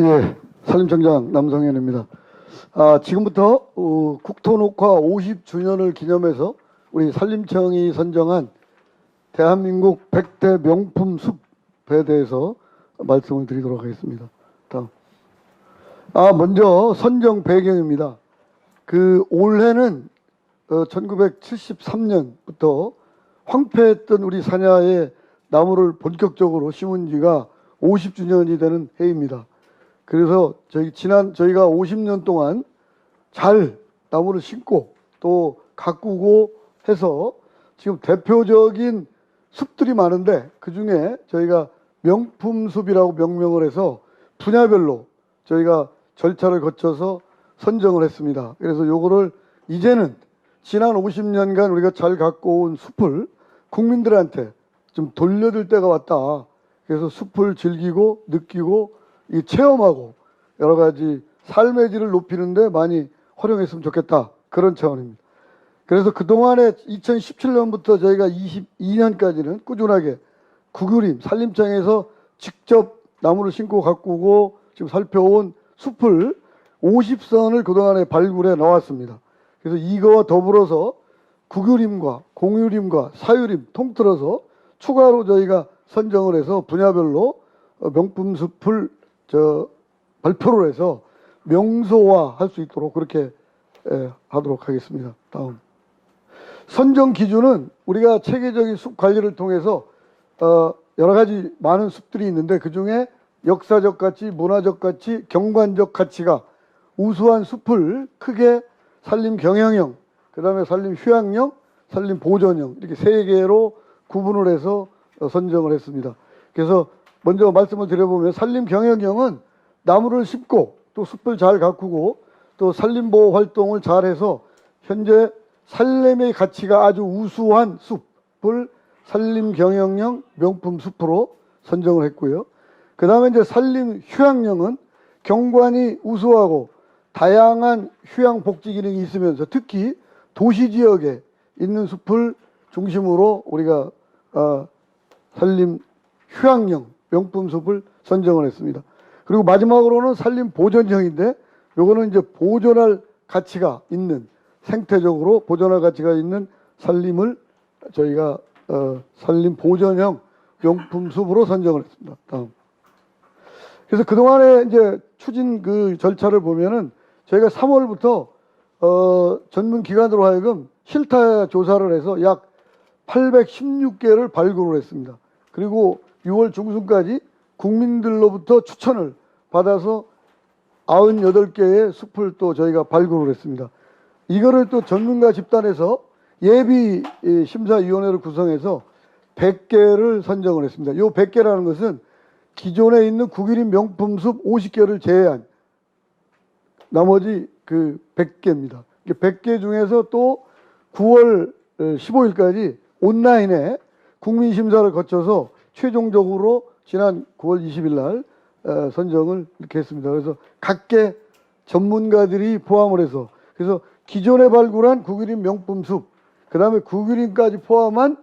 예, 산림청장 남성현입니다. 아, 지금부터 어, 국토녹화 50주년을 기념해서 우리 산림청이 선정한 대한민국 100대 명품 숲에 대해서 말씀을 드리도록 하겠습니다. 다음. 아, 먼저 선정 배경입니다. 그 올해는 어, 1973년부터 황폐했던 우리 산야에 나무를 본격적으로 심은 지가 50주년이 되는 해입니다. 그래서 저희 지난 저희가 50년 동안 잘 나무를 심고 또 가꾸고 해서 지금 대표적인 숲들이 많은데 그 중에 저희가 명품 숲이라고 명명을 해서 분야별로 저희가 절차를 거쳐서 선정을 했습니다. 그래서 요거를 이제는 지난 50년간 우리가 잘 갖고 온 숲을 국민들한테 좀 돌려줄 때가 왔다. 그래서 숲을 즐기고 느끼고 이 체험하고 여러 가지 삶의 질을 높이는데 많이 활용했으면 좋겠다. 그런 차원입니다. 그래서 그동안에 2017년부터 저희가 22년까지는 꾸준하게 구그림 산림청에서 직접 나무를 심고 가꾸고 지금 살펴온 숲을 50선을 그동안에 발굴해 나왔습니다. 그래서 이거와 더불어서 구규림과 공유림과 사유림 통틀어서 추가로 저희가 선정을 해서 분야별로 어, 명품 숲을 저 발표를 해서 명소화 할 수 있도록 그렇게 에, 하도록 하겠습니다. 다음. 선정 기준은 우리가 체계적인 숲 관리를 통해서 어, 여러 가지 많은 숲들이 있는데 그 중에 역사적 가치, 문화적 가치, 경관적 가치가 우수한 숲을 크게 산림 경영형, 그 다음에 산림 휴양형, 산림 보존형 이렇게 세 개로 구분을 해서 어, 선정을 했습니다. 그래서 먼저 말씀을 드려보면 산림 경영형은 나무를 심고 또 숲을 잘 가꾸고 또 산림 보호 활동을 잘해서 현재 산림의 가치가 아주 우수한 숲을 산림 경영형 명품 숲으로 선정을 했고요. 그 다음에 이제 산림 휴양형은 경관이 우수하고 다양한 휴양 복지 기능이 있으면서 특히 도시 지역에 있는 숲을 중심으로 우리가 어, 산림 휴양형 명품 숲을 선정을 했습니다. 그리고 마지막으로는 산림 보존형인데 요거는 이제 보존할 가치가 있는 생태적으로 보존할 가치가 있는 산림을 저희가 어, 산림 보존형 명품 숲으로 선정을 했습니다. 다음. 그래서 그동안에 이제 추진 그 절차를 보면은 저희가 3월부터 어, 전문 기관으로 하여금 실태 조사를 해서 약 816개를 발굴을 했습니다. 그리고 6월 중순까지 국민들로부터 추천을 받아서 98개의 숲을 또 저희가 발굴을 했습니다. 이거를 또 전문가 집단에서 예비 이, 심사위원회를 구성해서 100개를 선정을 했습니다. 요 100개라는 것은 기존에 있는 국일인 명품 숲 50개를 제외한 나머지 그 100개입니다. 100개 중에서 또 9월 15일까지 온라인에 국민 심사를 거쳐서 최종적으로 지난 9월 20일 날 어, 선정을 이렇게 했습니다. 그래서 각계 전문가들이 포함을 해서 그래서 기존에 발굴한 국유림 명품 숲, 그 다음에 국유림까지 포함한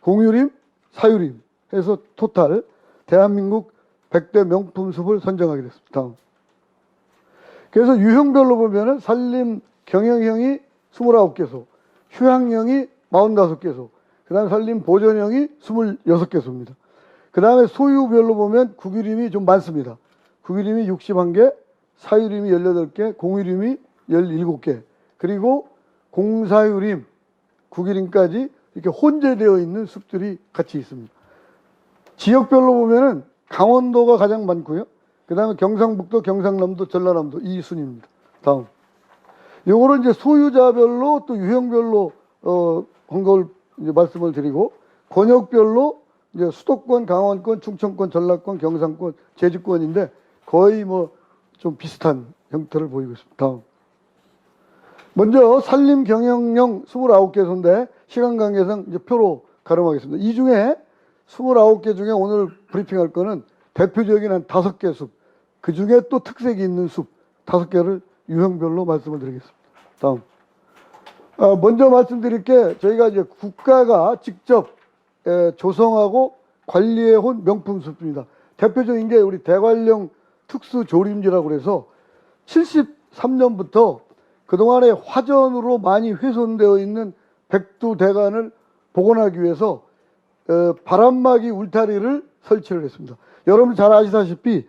공유림, 사유림 해서 토탈 대한민국 100대 명품 숲을 선정하게 됐습니다. 다음. 그래서 유형별로 보면 은 산림 경영형이 29개소, 휴양형이 45개소, 그 다음에 산림 보존형이 26개소입니다. 그 다음에 소유별로 보면 국유림이 좀 많습니다. 국유림이 61개, 사유림이 18개, 공유림이 17개, 그리고 공사유림, 국유림까지 이렇게 혼재되어 있는 숲들이 같이 있습니다. 지역별로 보면은 강원도가 가장 많고요. 그 다음에 경상북도, 경상남도, 전라남도 이 순입니다. 다음. 요거는 이제 소유자별로 또 유형별로 어, 한 걸 이제 말씀을 드리고 권역별로 이제 수도권, 강원권, 충청권, 전라권, 경상권, 제주권인데 거의 뭐 좀 비슷한 형태를 보이고 있습니다. 다음. 먼저 산림 경영형 29개소인데 시간 관계상 이제 표로 가름하겠습니다. 이 중에 29개 중에 오늘 브리핑할 거는 대표적인 한 다섯 개 숲, 그 중에 또 특색이 있는 숲 다섯 개를 유형별로 말씀을 드리겠습니다. 다음. 어, 먼저 말씀드릴 게 저희가 이제 국가가 직접 에, 조성하고 관리해 온 명품 숲입니다. 대표적인 게 우리 대관령 특수조림지라고 그래서 73년부터 그동안에 화전으로 많이 훼손되어 있는 백두대간을 복원하기 위해서 어, 바람막이 울타리를 설치를 했습니다. 여러분 잘 아시다시피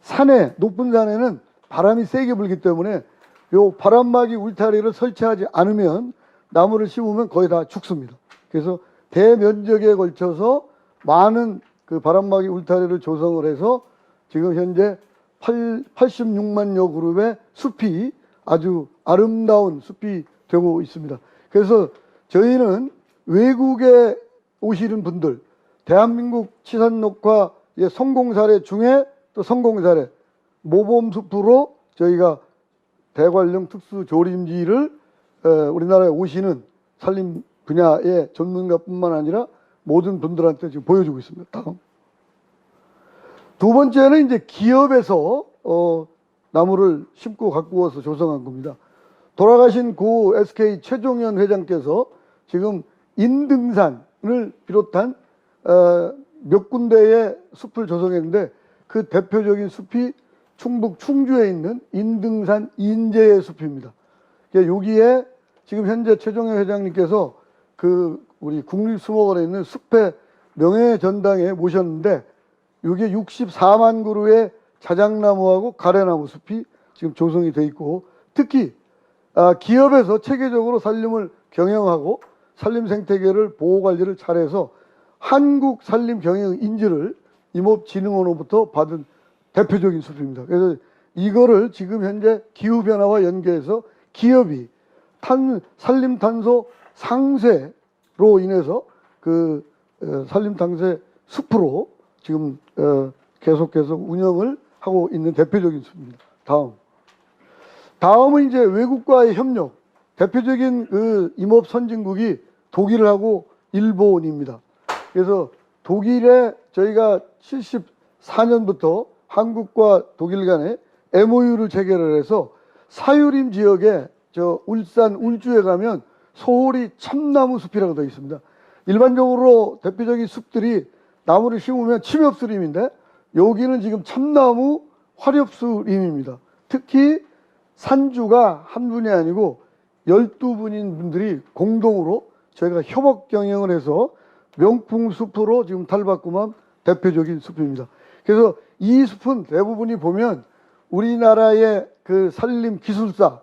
산에 높은 산에는 바람이 세게 불기 때문에 요 바람막이 울타리를 설치하지 않으면 나무를 심으면 거의 다 죽습니다. 그래서 대면적에 걸쳐서 많은 그 바람막이 울타리를 조성을 해서 지금 현재 8, 86만여 그룹의 숲이 아주 아름다운 숲이 되고 있습니다. 그래서 저희는 외국에 오시는 분들, 대한민국 치산 녹화의 성공 사례 중에 또 성공 사례, 모범 숲으로 저희가 대관령 특수조림지를 어, 우리나라에 오시는 산림 분야의 전문가뿐만 아니라 모든 분들한테 지금 보여주고 있습니다. 다음. 두 번째는 이제 기업에서 어, 나무를 심고 와서 조성한 겁니다. 돌아가신 고 SK 최종현 회장께서 지금 인등산을 비롯한 어, 몇 군데의 숲을 조성했는데 그 대표적인 숲이 충북 충주에 있는 인등산 인제의 숲입니다. 예, 여기에 지금 현재 최종현 회장님께서 그 우리 국립수목원에 있는 숲의 명예 전당에 모셨는데 이게 64만 그루의 자작나무하고 가래나무 숲이 지금 조성이 돼 있고 특히 아, 기업에서 체계적으로 산림을 경영하고 산림 생태계를 보호 관리를 잘해서 한국 산림 경영 인지를 임업진흥원으로부터 받은 대표적인 숲입니다. 그래서 이거를 지금 현재 기후 변화와 연계해서 기업이 탄 산림 탄소 상쇄로 인해서 그 어, 산림 탄소 숲으로 지금 어, 계속해서 운영을 하고 있는 대표적인 숲입니다. 다음. 다음은 이제 외국과의 협력. 대표적인 그 임업 선진국이 독일하고 일본입니다. 그래서 독일에 저희가 74년부터 한국과 독일 간에 MOU를 체결을 해서 사유림 지역에 저 울산 울주에 가면 소홀이 참나무 숲이라고 되어 있습니다. 일반적으로 대표적인 숲들이 나무를 심으면 침엽수림인데 여기는 지금 참나무 화렵수림입니다. 특히 산주가 한 분이 아니고 12분인 분들이 공동으로 저희가 협업 경영을 해서 명품 숲으로 지금 탈바꿈한 대표적인 숲입니다. 그래서 이 숲은 대부분이 보면 우리나라의 그 산림 기술사,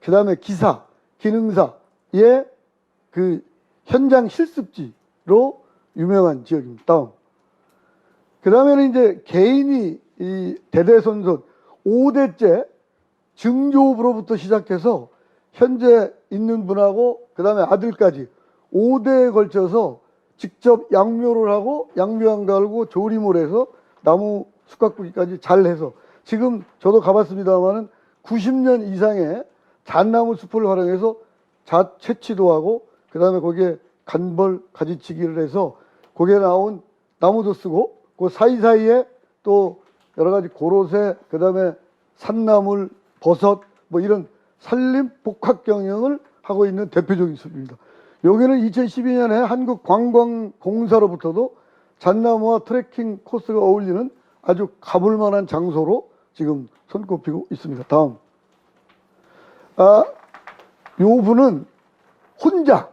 그 다음에 기사, 기능사의 그 현장 실습지로 유명한 지역입니다. 다음. 그 다음에는 이제 개인이 이 대대손손 5대째 증조부로부터 시작해서 현재 있는 분하고 그 다음에 아들까지 5대에 걸쳐서 직접 양묘를 하고 양묘한 갈고 조림을 해서 나무 숙각구기까지 잘 해서 지금 저도 가봤습니다만은 90년 이상의 잣나무 숲을 활용해서 잣 채취도 하고 그 다음에 거기에 간벌 가지치기를 해서 거기에 나온 나무도 쓰고 그 사이사이에 또 여러 가지 고로쇠 그 다음에 산나물 버섯 뭐 이런 산림 복합 경영을 하고 있는 대표적인 숲입니다. 여기는 2012년에 한국 관광공사로부터도 잣나무와 트레킹 코스가 어울리는 아주 가볼 만한 장소로 지금 손꼽히고 있습니다. 다음. 아, 요 분은 혼자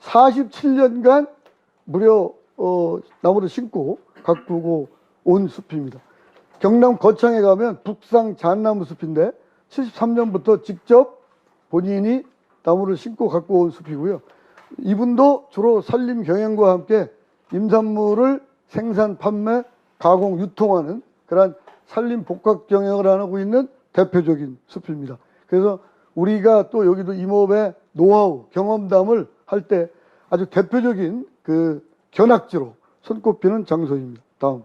47년간 무려 어, 나무를 심고 가꾸고 온 숲입니다. 경남 거창에 가면 북상 잣나무 숲인데 73년부터 직접 본인이 나무를 심고 갖고 온 숲이고요. 이분도 주로 산림 경영과 함께 임산물을 생산, 판매, 가공, 유통하는 그러한 산림 복합 경영을 하고 있는 대표적인 숲입니다. 그래서 우리가 또 여기도 임업의 노하우, 경험담을 할 때 아주 대표적인 그 견학지로 손꼽히는 장소입니다. 다음.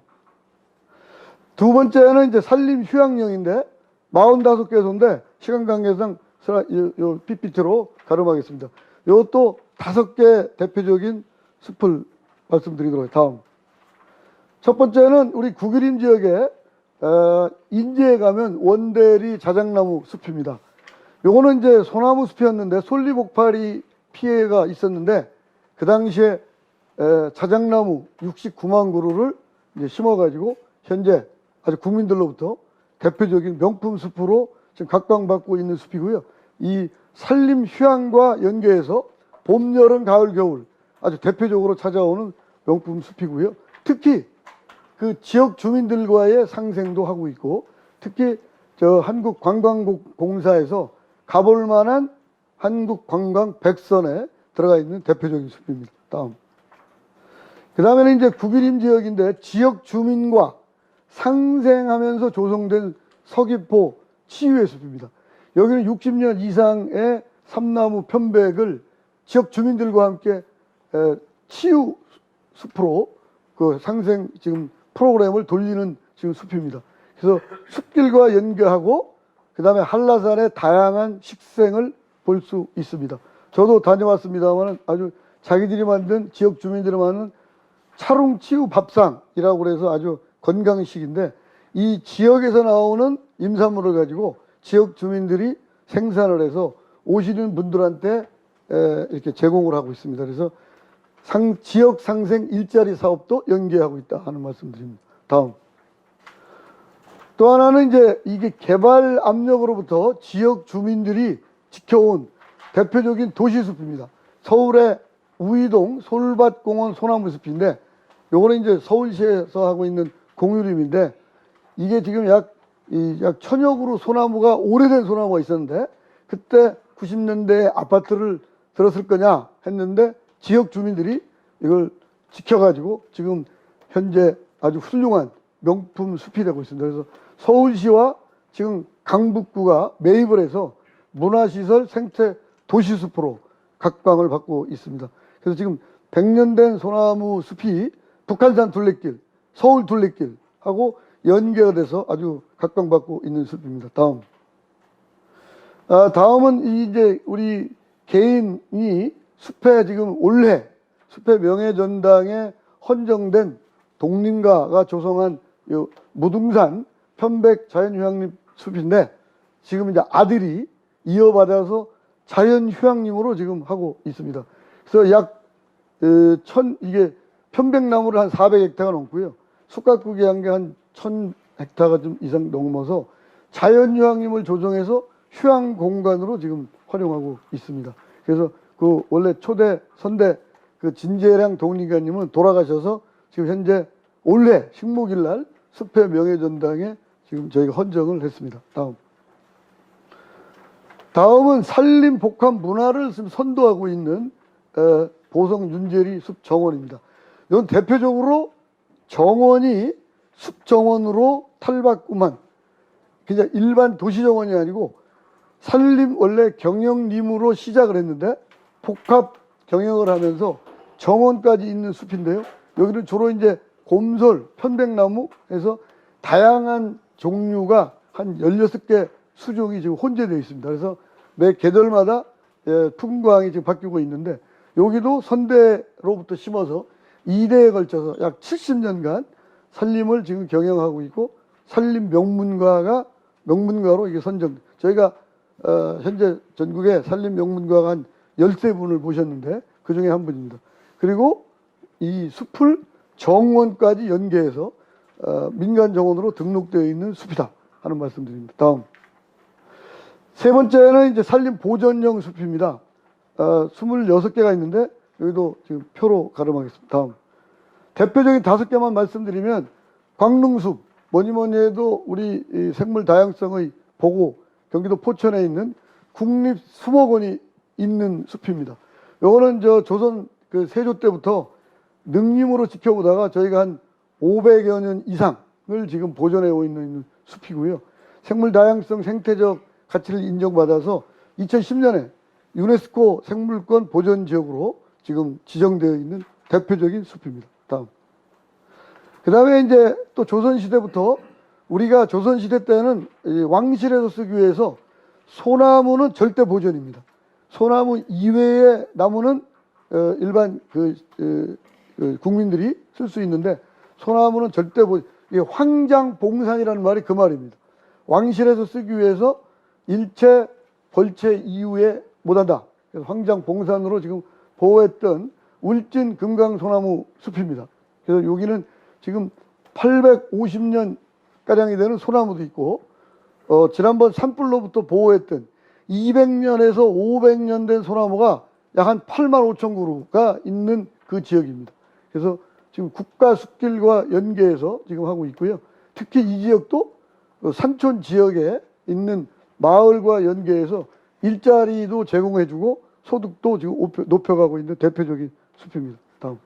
두 번째는 이제 산림 휴양령인데 45개소인데 시간 관계상 요, 요 PPT로 가름하겠습니다. 이것도 다섯 개 대표적인 숲을 말씀드리도록 해요. 다음. 첫 번째는 우리 구기림 지역에 어, 인제에 가면 원대리 자작나무 숲입니다. 요거는 이제 소나무 숲이었는데 솔리복파리 피해가 있었는데 그 당시에 에, 자작나무 69만 그루를 심어가지고 현재 아주 국민들로부터 대표적인 명품 숲으로 지금 각광받고 있는 숲이고요. 이 산림 휴양과 연계해서 봄, 여름, 가을, 겨울 아주 대표적으로 찾아오는 명품 숲이고요. 특히 그 지역 주민들과의 상생도 하고 있고 특히 저 한국 관광공사에서 가볼 만한 한국 관광 백선에 들어가 있는 대표적인 숲입니다. 다음. 그 다음에는 이제 국유림 지역인데 지역 주민과 상생하면서 조성된 서귀포 치유의 숲입니다. 여기는 60년 이상의 삼나무 편백을 지역 주민들과 함께 에, 치유 숲으로 그 상생 지금 프로그램을 돌리는 지금 숲입니다. 그래서 숲길과 연계하고 그 다음에 한라산의 다양한 식생을 볼 수 있습니다. 저도 다녀왔습니다만 아주 자기들이 만든 지역 주민들이 만든 차롱치유 밥상이라고 그래서 아주 건강식인데 이 지역에서 나오는 임산물을 가지고 지역 주민들이 생산을 해서 오시는 분들한테 에, 이렇게 제공을 하고 있습니다. 그래서 상, 지역 상생 일자리 사업도 연계하고 있다 하는 말씀드립니다. 다음. 또 하나는 이제 이게 개발 압력으로부터 지역 주민들이 지켜온 대표적인 도시숲입니다. 서울의 우이동 솔밭공원 소나무숲인데 요거는 이제 서울시에서 하고 있는 공유림인데 이게 지금 약, 이, 약 천여 그루 소나무가 오래된 소나무가 있었는데 그때 90년대에 아파트를 들었을 거냐 했는데 지역 주민들이 이걸 지켜가지고 지금 현재 아주 훌륭한 명품 숲이 되고 있습니다. 그래서 서울시와 지금 강북구가 매입을 해서 문화시설 생태 도시숲으로 각광을 받고 있습니다. 그래서 지금 100년 된 소나무 숲이 북한산 둘레길, 서울 둘레길하고 연계가 돼서 아주 각광받고 있는 숲입니다. 다음. 아, 다음은 이제 우리 개인이 숲에 지금 올해 숲의 명예전당에 헌정된 독림가가 조성한 요 무등산 편백 자연휴양림 숲인데 지금 이제 아들이 이어받아서 자연휴양림으로 지금 하고 있습니다. 그래서 약, 에, 천, 이게 편백나무를 한 400헥타가 넘고요. 숲가꾸기 한 게 한 1000헥타가 좀 이상 넘어서 자연휴양림을 조정해서 휴양 공간으로 지금 활용하고 있습니다. 그래서 그 원래 초대 선대 그 진재량 독립가님은 돌아가셔서 지금 현재 올해 식목일 날 숲의 명예전당에 지금 저희가 헌정을 했습니다. 다음. 다음은 산림 복합 문화를 지금 선도하고 있는 어, 보성 윤재리 숲 정원입니다. 이건 대표적으로 정원이 숲 정원으로 탈바꿈한 그냥 일반 도시 정원이 아니고 산림 원래 경영림으로 시작을 했는데 복합 경영을 하면서 정원까지 있는 숲인데요. 여기는 주로 이제 곰솔, 편백나무 해서 다양한 종류가 한 16개 수종이 지금 혼재되어 있습니다. 그래서 매 계절마다 예, 풍광이 지금 바뀌고 있는데 여기도 선대로부터 심어서 2대에 걸쳐서 약 70년간 산림을 지금 경영하고 있고 산림 명문가가 명문가로 이게 선정 저희가 어, 현재 전국에 산림 명문가가 한 13분을 모셨는데 그 중에 한 분입니다. 그리고 이 숲을 정원까지 연계해서 어, 민간 정원으로 등록되어 있는 숲이다 하는 말씀드립니다. 다음. 세 번째는 이제 산림 보전용 숲입니다. 어, 26개가 있는데 여기도 지금 표로 가름하겠습니다. 다음. 대표적인 다섯 개만 말씀드리면 광릉숲 뭐니 뭐니 해도 우리 이 생물 다양성의 보고 경기도 포천에 있는 국립수목원이 있는 숲입니다. 요거는 저 조선 그 세조 때부터 능림으로 지켜보다가 저희가 한 500여 년 이상을 지금 보존해 오고 있는 숲이고요. 생물 다양성 생태적 가치를 인정받아서 2010년에 유네스코 생물권 보존 지역으로 지금 지정되어 있는 대표적인 숲입니다. 다음. 그 다음에 이제 또 조선시대부터 우리가 조선시대 때는 이 왕실에서 쓰기 위해서 소나무는 절대 보존입니다. 소나무 이외의 나무는 어, 일반 그, 어, 그 국민들이 쓸 수 있는데 소나무는 절대 보 이게 황장 봉산이라는 말이 그 말입니다. 왕실에서 쓰기 위해서 일체 벌채 이후에 못한다. 그래서 황장 봉산으로 지금 보호했던 울진 금강소나무 숲입니다. 그래서 여기는 지금 850년 가량이 되는 소나무도 있고 어, 지난번 산불로부터 보호했던 200년에서 500년 된 소나무가 약 한 8만 5천 그루가 있는 그 지역입니다. 그래서 지금 국가 숲길과 연계해서 지금 하고 있고요. 특히 이 지역도 그 산촌 지역에 있는 마을과 연계해서 일자리도 제공해주고 소득도 지금 높여- 높여가고 있는 대표적인 숲입니다. 다음.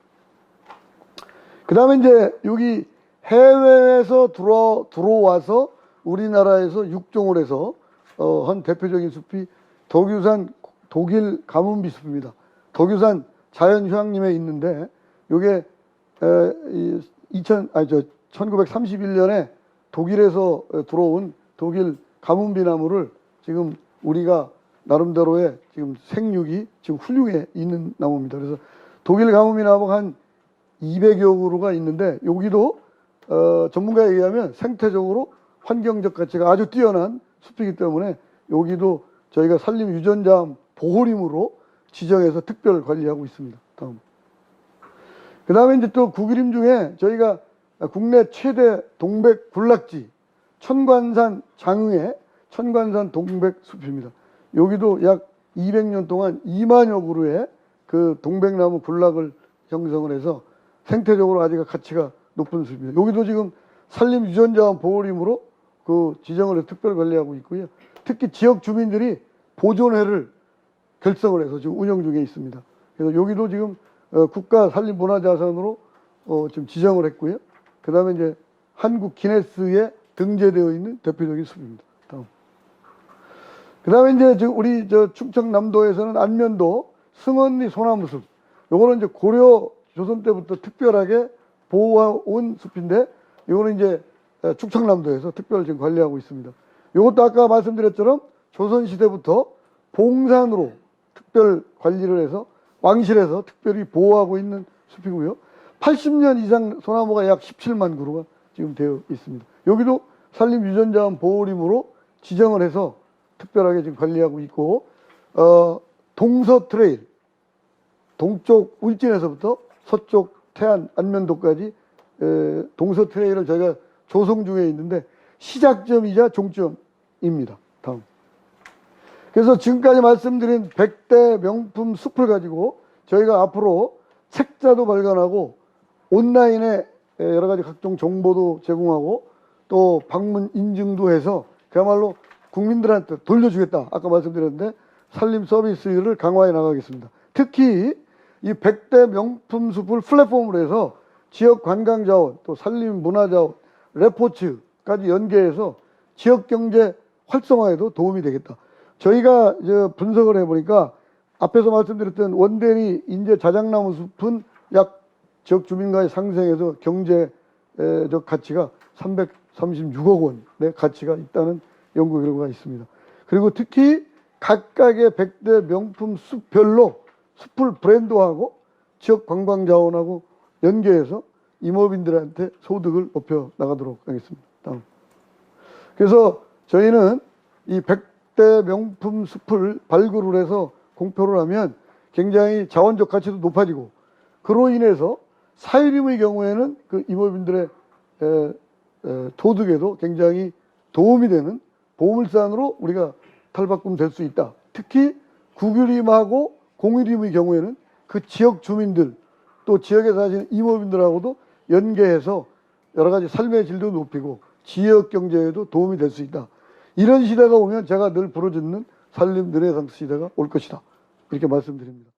그 다음에 이제 여기 해외에서 들어, 들어와서 우리나라에서 육종을 해서 어, 한 대표적인 숲이 독유산 독일 가문비 숲입니다. 독유산 자연휴양림에 있는데 요게 에, 이 2000, 아니 저 1931년에 독일에서 어, 들어온 독일 가문비 나무를 지금 우리가 나름대로의 지금 생육이 지금 훌륭해 있는 나무입니다. 그래서 독일 가문비 나무가 한 200여 그루가 있는데 여기도 어, 전문가에 의하면 생태적으로 환경적 가치가 아주 뛰어난 숲이기 때문에 여기도 저희가 산림 유전자 보호림으로 지정해서 특별 관리하고 있습니다. 다음. 그 다음에 이제 또 구기림 중에 저희가 국내 최대 동백 군락지 천관산 장흥의 천관산 동백 숲입니다. 여기도 약 200년 동안 2만여 그루의 그 동백나무 군락을 형성을 해서 생태적으로 아직 가치가 높은 숲입니다. 여기도 지금 산림 유전자원 보호림으로 그 지정을 해서 특별 관리하고 있고요. 특히 지역 주민들이 보존회를 결성을 해서 지금 운영 중에 있습니다. 그래서 여기도 지금 어, 국가 산림 문화 자산으로 어, 지금 지정을 했고요. 그 다음에 이제 한국 기네스에 등재되어 있는 대표적인 숲입니다. 다음. 그 다음에 이제 저 우리 저 충청남도에서는 안면도 승언리 소나무 숲. 요거는 이제 고려 조선 때부터 특별하게 보호해온 숲인데, 요거는 이제 에, 충청남도에서 특별 지금 관리하고 있습니다. 요것도 아까 말씀드렸처럼 조선시대부터 봉산으로 특별 관리를 해서 왕실에서 특별히 보호하고 있는 숲이고요. 80년 이상 소나무가 약 17만 그루가 지금 되어 있습니다. 여기도 산림유전자원 보호림으로 지정을 해서 특별하게 지금 관리하고 있고, 어, 동서 트레일, 동쪽 울진에서부터 서쪽 태안 안면도까지 에, 동서 트레일을 저희가 조성 중에 있는데 시작점이자 종점입니다. 다음. 그래서 지금까지 말씀드린 100대 명품 숲을 가지고 저희가 앞으로 책자도 발간하고 온라인에 여러 가지 각종 정보도 제공하고 또 방문 인증도 해서 그야말로 국민들한테 돌려주겠다. 아까 말씀드렸는데 산림 서비스를 강화해 나가겠습니다. 특히 이 100대 명품 숲을 플랫폼으로 해서 지역 관광 자원, 또 산림 문화 자원, 레포츠까지 연계해서 지역 경제 활성화에도 도움이 되겠다. 저희가 분석을 해보니까 앞에서 말씀드렸던 원대리 인제 자작나무 숲은 약 지역 주민과의 상생에서 경제적 가치가 336억 원의 가치가 있다는 연구 결과가 있습니다. 그리고 특히 각각의 100대 명품 숲별로 숲을 브랜드화하고 지역 관광 자원하고 연계해서 임업인들한테 소득을 높여 나가도록 하겠습니다. 다음. 그래서 저희는 이 100대 명품 숲을 발굴을 해서 공표를 하면 굉장히 자원적 가치도 높아지고 그로 인해서 사유림의 경우에는 그 임업인들의 에, 에, 소득에도 굉장히 도움이 되는 보물산으로 우리가 탈바꿈 될 수 있다. 특히 국유림하고 공유림의 경우에는 그 지역 주민들 또 지역에 사시는 임업인들하고도 연계해서 여러 가지 삶의 질도 높이고 지역 경제에도 도움이 될 수 있다. 이런 시대가 오면 제가 늘 부르짖는 산림 르네상스 시대가 올 것이다. 이렇게 말씀드립니다.